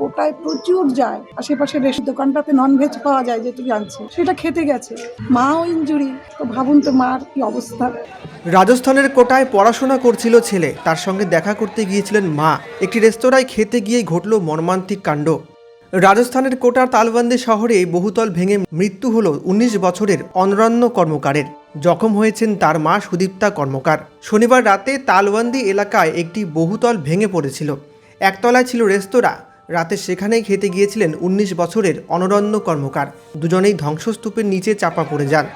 ওটায় প্রচুর যায়। আশেপাশে রেশ দোকানটাতে ননভেজ পাওয়া যায় যেটুকু জানছি। সেটা খেতে গেছে। মাও ইঞ্জুরি তো ভাবুন তো মার কি অবস্থা। রাজস্থানের কোটায় পড়াশোনা করছিল ছেলে। তার সঙ্গে দেখা করতে গিয়েছিলেন মা। একটি রেস্তোরাঁয় খেতে গিয়েই ঘটল মর্মান্তিক কাণ্ড। রাজস্থানের কোটার তালবন্দি শহরে বহুতল ভেঙে মৃত্যু হল উনিশ বছরের অনরণ্য কর্মকারের। জখম হয়েছেন তার মা সুদীপ্তা কর্মকার। শনিবার রাতে তালবন্দি এলাকায় একটি বহুতল ভেঙে পড়েছিল। একতলায় ছিল রেস্তোরাঁ। রাতে সেখানেই খেতে গিয়েছিলেন উনিশ বছরের অনরণ্য কর্মকার। দুজনেই ধ্বংসস্তূপের নিচে চাপা পড়ে যান।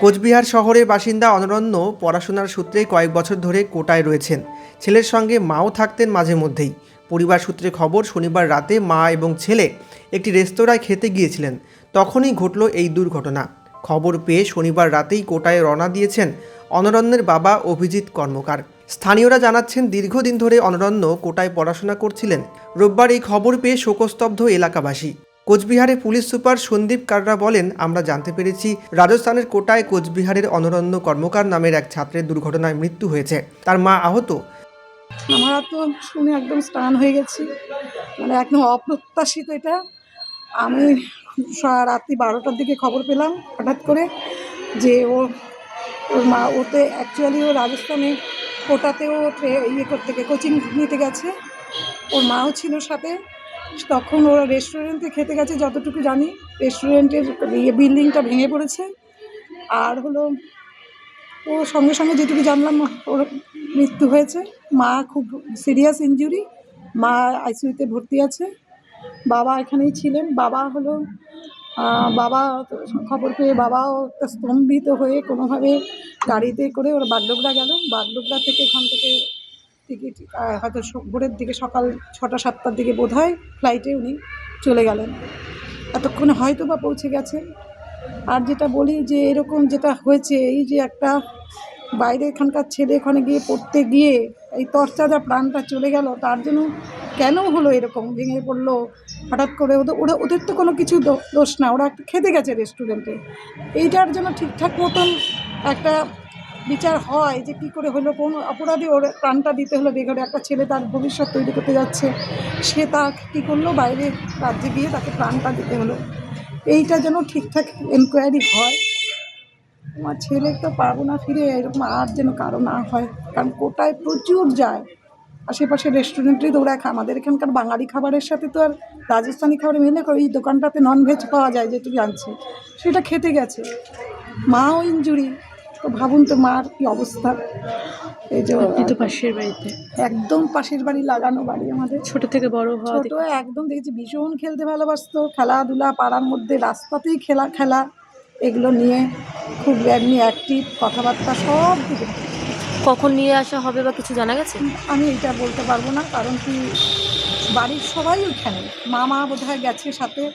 কোচবিহার শহরের বাসিন্দা অনরণ্য পড়াশোনার সূত্রে কয়েক বছর ধরে কোটায় রয়েছেন। ছেলের সঙ্গে মাও থাকতেন মাঝে মধ্যেই। পরিবার সূত্রে খবর, শনিবার রাতে মা এবং ছেলে একটি রেস্তোরাঁয় খেতে গিয়েছিলেন। তখনই ঘটল এই দুর্ঘটনা। খবর পেয়ে শনিবার রাতেই কোটায় রওনা দিয়েছেন অনরণ্যের বাবা অভিজিৎ কর্মকার। স্থানীয়রা জানাচ্ছেন দীর্ঘদিন ধরে অনরণ্য কোটায় পড়াশোনা করছিলেন। রোববার এই খবর পেয়ে শোকস্তব্ধ এলাকাবাসী। কোচবিহারে পুলিশ সুপার সন্দীপ কাররা বলেন, আমরা জানতে পেরেছি রাজস্থানের কোটায় কোচবিহারের অনরণ্য কর্মকার নামের এক ছাত্রের দুর্ঘটনায় মৃত্যু হয়েছে। তার মা আহত। আমরা তো শুনে একদম স্টান হয়ে গেছি। মানে একদম অপ্রত্যাশিত এটা। আমি রাত্রি বারোটার দিকে খবর পেলাম হঠাৎ করে যে ও, ওর মা, ওতে অ্যাকচুয়ালি ও রাজস্থানে কোটাতেও ইয়ে করতে গে কোচিং নিতে গেছে। ওর মাও ছিল সাথে। তখন ওরা রেস্টুরেন্টে খেতে গেছে, যতটুকু জানি। রেস্টুরেন্টের ইয়ে বিল্ডিংটা ভেঙে পড়েছে। আর হলো, ও সঙ্গে সঙ্গে যেটুকু জানলাম, ওর মৃত্যু হয়েছে। মা খুব সিরিয়াস ইনজুরি মা আইসিইউতে ভর্তি আছে। বাবা এখানেই ছিলেন। বাবা হলো বাবা খবর পেয়ে বাবাও স্তম্ভিত হয়ে কোনোভাবে গাড়িতে করে ওরা বাগডোগরা গেল। বাগডোগরা থেকে এখান থেকে টিকিট হয়তো ভোরের দিকে সকাল ছটা, সাতটার দিকে বোধ হয় ফ্লাইটে উনি চলে গেলেন। এতক্ষণে হয়তো বা পৌঁছে গেছে আর যেটা বলি যে এরকম যেটা হয়েছে, এই যে একটা বাইরে এখানকার ছেলে ওখানে গিয়ে পড়তে গিয়ে এই তরচাজা প্রাণটা চলে গেল, তার জন্য কেন হলো এরকম? ভেঙে পড়ল, হঠাৎ করে ওদের, ওরা, ওদের তো কোনো কিছু দোষ না, ওরা একটা খেতে গেছে রেস্টুরেন্টে এইটার জন্য ঠিকঠাক মতন একটা বিচার হয় যে কী করে হলো, কোন অপরাধী ওর প্রাণটা দিতে হলো বেঘরে। একটা ছেলে তার ভবিষ্যৎ তৈরি করতে যাচ্ছে, সে তা কী করল? বাইরে রাজ্যে গিয়ে তাকে প্রাণটা দিতে হলো। এইটা যেন ঠিকঠাক এনকোয়ারি হয়। আমার ছেলে তো পারব না ফিরে এরকম আর যেন কারও না হয়। কারণ কোটায় প্রচুর যায়। আশেপাশে রেস্টুরেন্টেই দৌড়ায় খা আমাদের এখানকার বাঙালি খাবারের সাথে তো আর রাজস্থানি খাবারের মিলে ওই দোকানটাতে ননভেজ পাওয়া যায় যেটুকু জানছি। সেটা খেতে গেছে। মাও ইঞ্জুরি। তো ভাবুন তো মার কি অবস্থা। এই যে তো পাশের বাড়িতে। একদম পাশের বাড়ি লাগানো বাড়ি আমাদের। ছোট থেকে বড় ছোট একদম দেখেছি ভীষণ খেলতে ভালোবাসতো। খেলাধুলা পাড়ার মধ্যে রাস্তাতেই খেলা খেলা। এগুলো নিয়ে খুব এমনি অ্যাক্টিভ কথাবার্তা সব কখন নিয়ে আসা হবে বা কিছু জানা গেছে? আমি এটা বলতে পারব না কারণ কি বাড়ির সবাই ওইখানে। মামা বোধহয় গেছে সাথে।